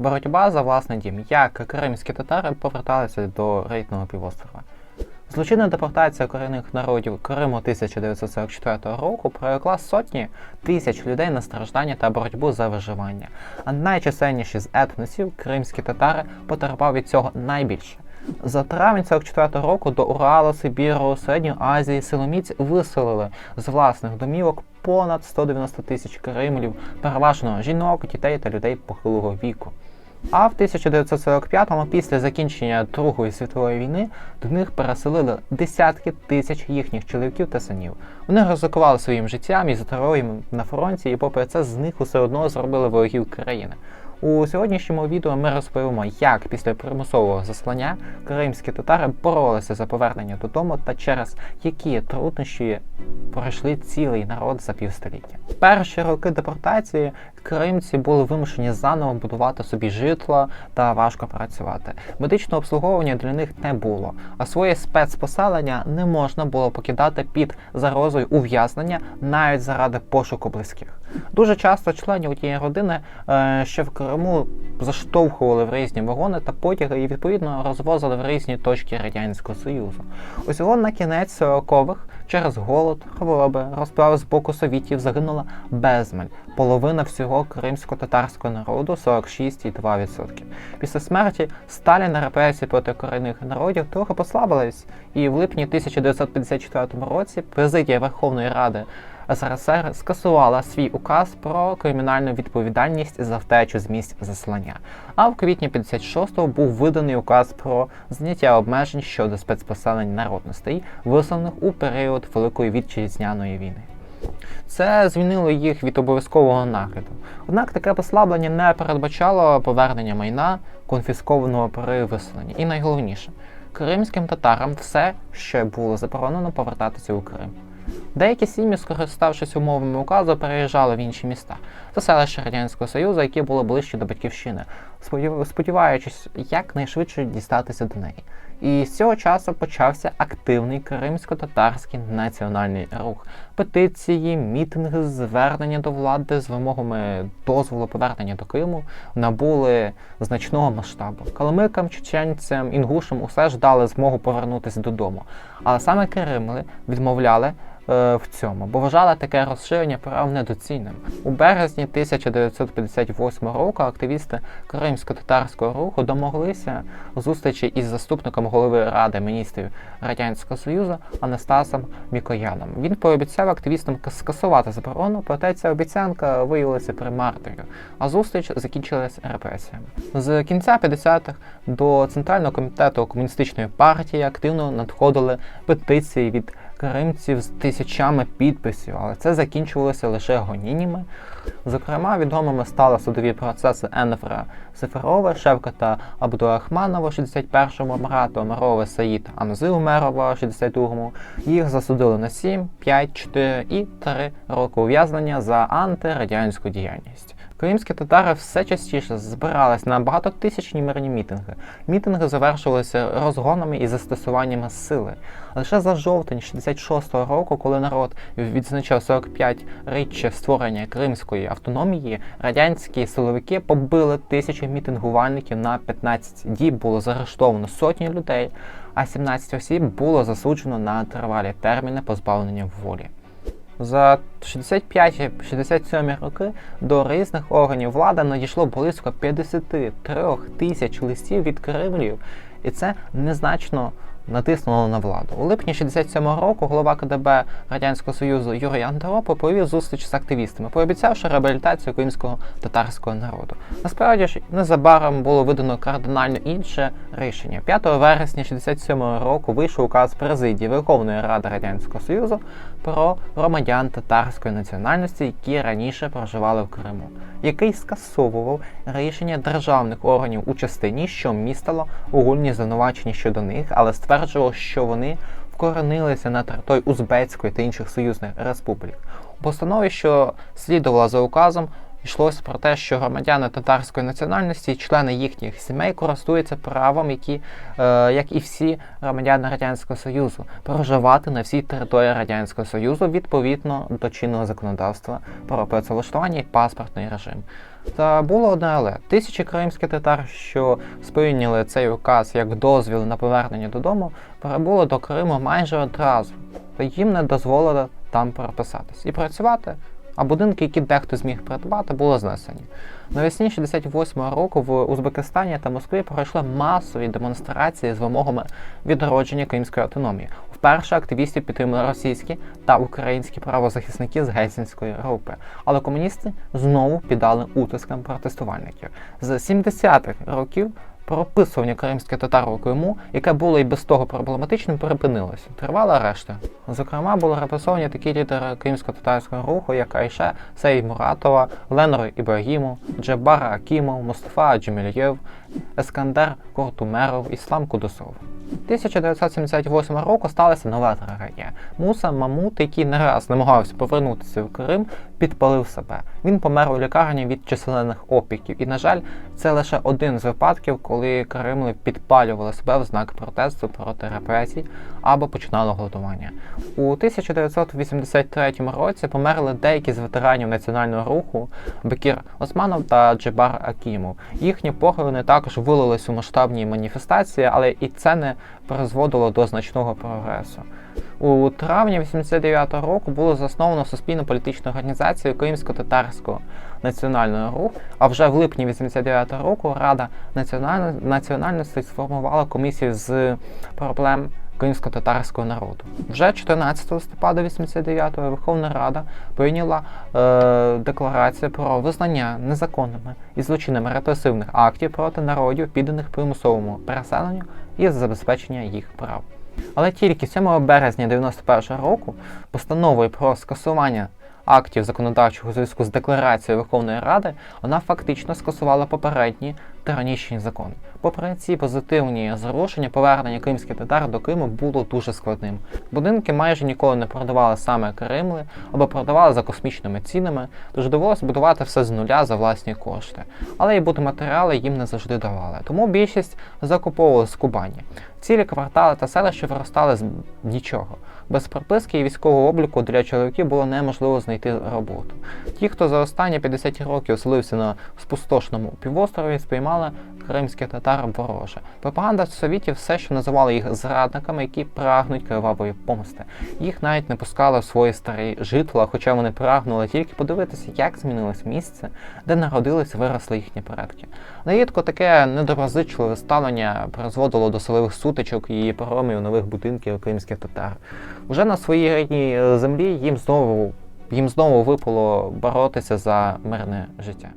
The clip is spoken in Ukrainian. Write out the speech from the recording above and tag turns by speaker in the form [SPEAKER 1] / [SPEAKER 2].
[SPEAKER 1] Боротьба за власний дім, як кримські татари поверталися до рідного півострова. Злочинна депортація корінних народів Криму 1944 року привлекла сотні тисяч людей на страждання та боротьбу за виживання. А найчисельніші з етносів, кримські татари, потерпав від цього найбільше. За травень 44 року до Уралу, Сибіру, Середньої Азії силоміць виселили з власних домівок понад 190 тисяч кримлів, переважно жінок, дітей та людей похилого віку. А в 1945-му, після закінчення Другої світової війни, до них переселили десятки тисяч їхніх чоловіків та синів. Вони ризикували своїм життям і здоров'ям на фронті, і попри це з них усе одно зробили ворогів країни. У сьогоднішньому відео ми розповімо, як після примусового заслання кримські татари боролися за повернення додому та через які труднощі пройшли цілий народ за півстоліття. Перші роки депортації кримці були вимушені заново будувати собі житло та важко працювати. Медичного обслуговування для них не було, а своє спецпоселення не можна було покидати під загрозою ув'язнення навіть заради пошуку близьких. Дуже часто членів тієї родини е, ще в Криму заштовхували в різні вагони та потяги і відповідно розвозили в різні точки Радянського Союзу. Усього на кінець 40-х через голод, хвороби, розправи з боку совітів загинула безмаль половина всього кримсько-татарського народу 46,2%. Після смерті Сталіна репресії проти корінних народів трохи послабились, і в липні 1954 році президія Верховної Ради СРСР скасувала свій указ про кримінальну відповідальність за втечу з місць заслання. А в квітні 56-го був виданий указ про зняття обмежень щодо спецпоселень народностей, висланих у період Великої Вітчизняної війни. Це звільнило їх від обов'язкового нагляду. Однак таке послаблення не передбачало повернення майна, конфіскованого при виселенні. І найголовніше, кримським татарам все ще було заборонено повертатися у Крим. Деякі сім'ї, скориставшись умовами указу, переїжджали в інші міста та селища Радянського Союзу, які були ближче до батьківщини, сподіваючись якнайшвидше дістатися до неї. І з цього часу почався активний кримсько-татарський національний рух. Петиції, мітинги, звернення до влади з вимогами дозволу повернення до Криму набули значного масштабу. Калмикам, чеченцям, інгушам усе ж дали змогу повернутися додому. Але саме Кримли відмовляли е, в цьому, бо вважали таке розширення прав недоцільним. У березні 1958 року активісти кримсько-татарського руху домоглися зустрічі із заступником голови Ради міністрів Радянського Союзу Анастасом Мікояном. Він пообіцяв активістам скасувати заборону, проте ця обіцянка виявилася примарною, а зустріч закінчилася репресіями. З кінця 50-х до Центрального комітету комуністичної партії активно надходили петиції від кримців з тисячами підписів, але це закінчувалося лише гоніннями. Зокрема, відомими стали судові процеси Енфра Сеферова, Шевката Абдурахманова, 61-му, Марата Омарова Саїд Анзи Умерова, 62-му. Їх засудили на 7, 5, 4 і 3 роки ув'язнення за антирадянську діяльність. Кримські татари все частіше збирались на багатотисячні мирні мітинги. Мітинги завершувалися розгонами і застосуваннями сили. Лише за жовтень 66-го року, коли народ відзначав 45 річчя створення Кримської автономії, радянські силовики побили тисячі мітингувальників на 15 діб було заарештовано сотні людей, а 17 осіб було засуджено на тривалі терміни позбавлення волі. За 65-67 роки до різних органів влади надійшло близько 53 тисяч листів від Кремлів, і це незначно натиснуло на владу. У липні 67-го року голова КДБ Радянського Союзу Юрій Андропов провів зустріч з активістами, пообіцявши реабілітацію кримського татарського народу. Насправді ж незабаром було видано кардинально інше рішення. 5 вересня 67-го року вийшов указ президії Верховної Ради Радянського Союзу про громадян татарської національності, які раніше проживали в Криму, який скасовував рішення державних органів у частині, що містило огульні звинувачення щодо них, але стверджував, що вони вкоренилися на території Узбецької та інших союзних республік. У постанові, що слідувала за указом, йшлося про те, що громадяни татарської національності, члени їхніх сімей користуються правом, які, е, як і всі громадяни Радянського Союзу, проживати на всій території Радянського Союзу відповідно до чинного законодавства про працевлаштування і паспортний режим. Та було одне але тисячі кримських татар, що сприйняли цей указ як дозвіл на повернення додому, перебули до Криму майже одразу, та їм не дозволили там прописатись і працювати. А будинки, які дехто зміг придбати, були знесені. Навесні 68-го року в Узбекистані та Москві пройшли масові демонстрації з вимогами відродження кримської автономії. Вперше активістів підтримали російські та українські правозахисники з Гельсінської групи. Але комуністи знову піддали утискам протестувальників. З 70-х років прописування кримське татаро Криму, яке було і без того проблематичним, припинилося. Тривала решта. Зокрема, були репресовані такі лідери кримсько-татарського руху, як Айше Сей Муратова, Ленро Ібрагімов, Джабара Акімов, Мустафа Джемільєв, Ескандер Куртумеров, Іслам Кудусов. 1978 року сталася нова трагедія. Муса Мамут, який не раз намагався повернутися в Крим, підпалив себе. Він помер у лікарні від численних опіків. І, на жаль, це лише один з випадків, коли Кримли підпалювали себе в знак протесту проти репресій або починали голодування. У 1983 році померли деякі з ветеранів національного руху Бекір Османов та Джебар Акімов. Їхні похорони також вилились у масштабні маніфестації, але і це не призводило до значного прогресу. У травні 89-го року було засновано суспільну політичну організацію Кримсько-татарського національного руху. А вже в липні 89-го року Рада національності сформувала комісію з проблем кримсько-татарського народу. Вже 14 листопада 89-го Верховна Рада прийняла е, декларацію про визнання незаконними і злочинними репресивних актів проти народів, підданих примусовому переселенню і забезпечення їх прав. Але тільки 7 березня 91 року постановою про скасування актів законодавчого зв'язку з декларацією Верховної Ради вона фактично скасувала попередні тиранічні закони. Попри ці позитивні зрушення, повернення кримських татар до Криму було дуже складним. Будинки майже ніколи не продавали саме Кримли або продавали за космічними цінами, тож довелося будувати все з нуля за власні кошти. Але і будматеріали їм не завжди давали. Тому більшість закуповували з Кубані. Цілі квартали та селища виростали з нічого. Без прописки і військового обліку для чоловіків було неможливо знайти роботу. Ті, хто за останні 50 років оселився на спустошному півострові, сприймали кримських татар вороже. Пропаганда совітів все, що називали їх зрадниками, які прагнуть кривавої помсти. Їх навіть не пускали в свої старі житла, хоча вони прагнули тільки подивитися, як змінилось місце, де народились, виросли їхні предки. Нерідко таке недоброзичливе ставлення призводило до селових сутичок і погромів нових будинків кримських татар. Уже на своїй рідній землі їм знову їм знову випало боротися за мирне життя.